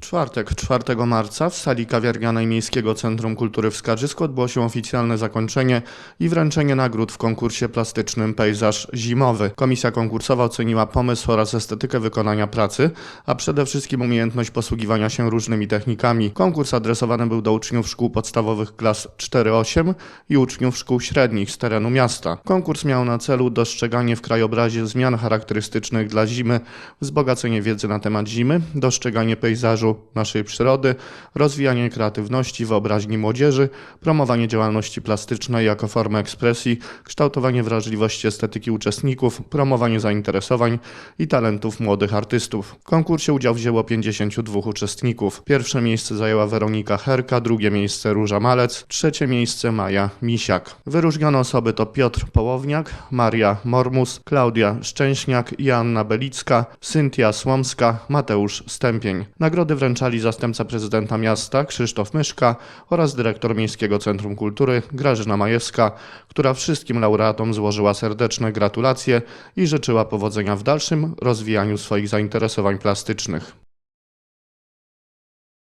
czwartek, 4 marca w sali kawiarnianej Miejskiego Centrum Kultury w Skarżysku odbyło się oficjalne zakończenie i wręczenie nagród w konkursie plastycznym Pejzaż Zimowy. Komisja konkursowa oceniła pomysł oraz estetykę wykonania pracy, a przede wszystkim umiejętność posługiwania się różnymi technikami. Konkurs adresowany był do uczniów szkół podstawowych klas 4-8 i uczniów szkół średnich z terenu miasta. Konkurs miał na celu dostrzeganie w krajobrazie zmian charakterystycznych dla zimy, wzbogacenie wiedzy na temat zimy, dostrzeganie pejzażu naszej przyrody, rozwijanie kreatywności, wyobraźni młodzieży, promowanie działalności plastycznej jako formy ekspresji, kształtowanie wrażliwości estetyki uczestników, promowanie zainteresowań i talentów młodych artystów. W konkursie udział wzięło 52 uczestników. Pierwsze miejsce zajęła Weronika Herka, drugie miejsce Róża Malec, trzecie miejsce Maja Misiak. Wyróżnione osoby to Piotr Połowniak, Maria Mormus, Klaudia Szczęśniak i Anna Belicka, Cynthia Słomska, Mateusz Stępień. Nagrody wręczali zastępca prezydenta miasta Krzysztof Myszka oraz dyrektor Miejskiego Centrum Kultury Grażyna Majewska, która wszystkim laureatom złożyła serdeczne gratulacje i życzyła powodzenia w dalszym rozwijaniu swoich zainteresowań plastycznych.